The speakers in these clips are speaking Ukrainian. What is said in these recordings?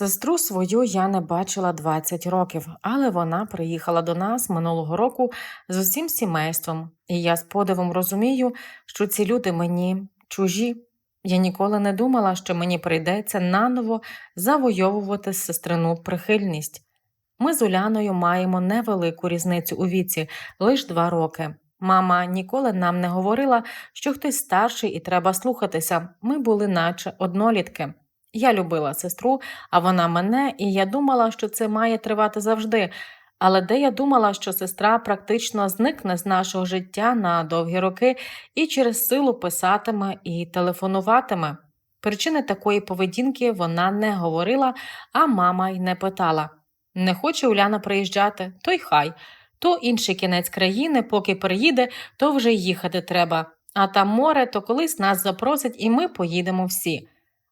Сестру свою я не бачила 20 років, але вона приїхала до нас минулого року з усім сімейством, і я з подивом розумію, що ці люди мені чужі. Я ніколи не думала, що мені прийдеться наново завойовувати сестрину прихильність. Ми з Уляною маємо невелику різницю у віці, лише два роки. Мама ніколи нам не говорила, що хтось старший і треба слухатися. Ми були наче однолітки. Я любила сестру, а вона мене, і я думала, що це має тривати завжди. Але де я думала, що сестра практично зникне з нашого життя на довгі роки і через силу писатиме і телефонуватиме. Причини такої поведінки вона не говорила, а мама й не питала. Не хоче Уляна приїжджати, то й хай. То інший кінець країни, поки приїде, то вже їхати треба. А там море, то колись нас запросять, і ми поїдемо всі.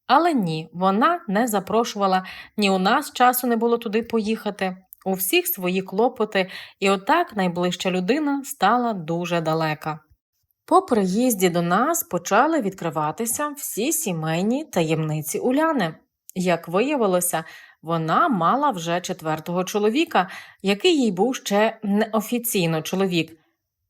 Але ні, вона не запрошувала, ні у нас часу не було туди поїхати. У всіх свої клопоти, і отак найближча людина стала дуже далека. По приїзді до нас почали відкриватися всі сімейні таємниці Уляни. Як виявилося, вона мала вже четвертого чоловіка, який їй був ще неофіційно чоловік.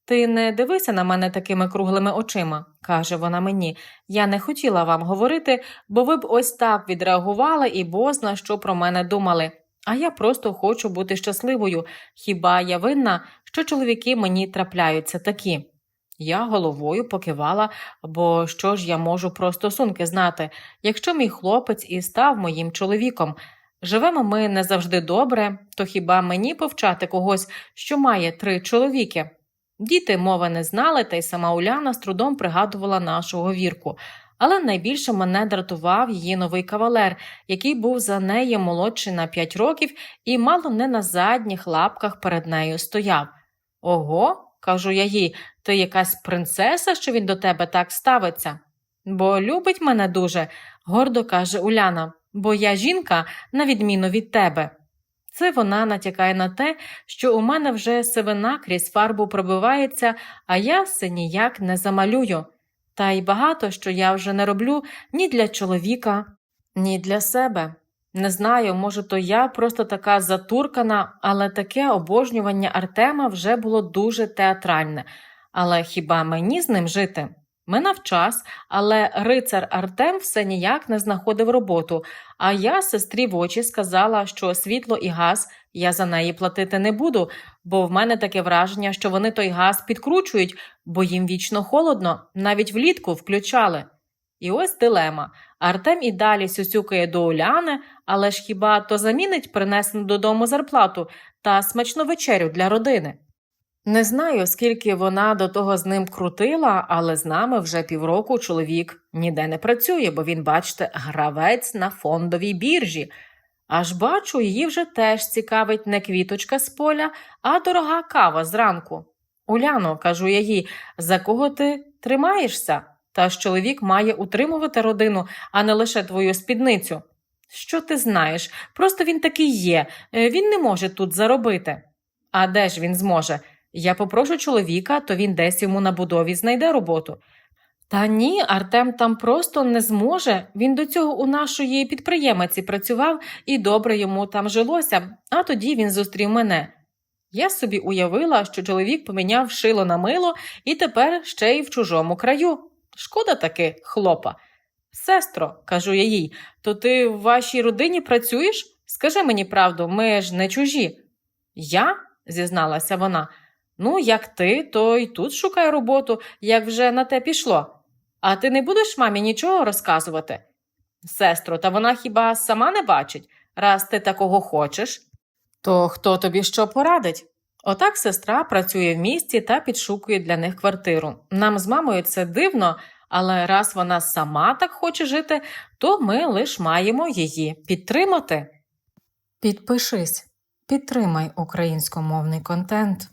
Ти не дивися на мене такими круглими очима, каже вона мені. Я не хотіла вам говорити, бо ви б ось так відреагували і бозна, що про мене думали. А я просто хочу бути щасливою. Хіба я винна, що чоловіки мені трапляються такі? Я головою покивала, бо що ж я можу про стосунки знати, якщо мій хлопець і став моїм чоловіком. Живемо ми не завжди добре, то хіба мені повчати когось, що має три чоловіки? Діти мови не знали, та й сама Уляна з трудом пригадувала нашу говірку. Але найбільше мене дратував її новий кавалер, який був за неї молодший на п'ять років і мало не на задніх лапках перед нею стояв. Ого, кажу я їй, ти якась принцеса, що він до тебе так ставиться? Бо любить мене дуже, гордо каже Уляна, бо я жінка, на відміну від тебе. Це вона натякає на те, що у мене вже сивина крізь фарбу пробивається, а я все ніяк не замалюю. Та й багато що я вже не роблю ні для чоловіка, ні для себе. Не знаю, може, то я просто така затуркана, але таке обожнювання Артема вже було дуже театральне. Але хіба мені з ним жити? Минав час, але рицар Артем все ніяк не знаходив роботу, а я сестрі в очі сказала, що світло і газ я за неї платити не буду, бо в мене таке враження, що вони той газ підкручують, бо їм вічно холодно, навіть влітку включали. І ось дилема. Артем і далі сюсюкає до Уляни, але ж хіба то замінить принесену додому зарплату та смачну вечерю для родини? Не знаю, скільки вона до того з ним крутила, але з нами вже півроку чоловік ніде не працює, бо він, бачите, гравець на фондовій біржі. Аж бачу, її вже теж цікавить не квіточка з поля, а дорога кава зранку. Уляно, кажу я їй, за кого ти тримаєшся? Та ж чоловік має утримувати родину, а не лише твою спідницю. Що ти знаєш? Просто він такий є, е, він не може тут заробити. А де ж він зможе? Я попрошу чоловіка, то він десь йому на будові знайде роботу. Та ні, Артем там просто не зможе. Він до цього у нашої підприємиці працював і добре йому там жилося, а тоді він зустрів мене. Я собі уявила, що чоловік поміняв шило на мило і тепер ще й в чужому краю. Шкода таки, хлопа. Сестро, кажу я їй, то ти в вашій родині працюєш? Скажи мені правду, ми ж не чужі. Я? зізналася вона. Ну, як ти, то й тут шукай роботу, як вже на те пішло. А ти не будеш мамі нічого розказувати? Сестро, та вона хіба сама не бачить, раз ти такого хочеш, то хто тобі що порадить? Отак сестра працює в місті та підшукує для них квартиру. Нам з мамою це дивно, але раз вона сама так хоче жити, то ми лиш маємо її підтримати. Підпишись, підтримай українськомовний контент.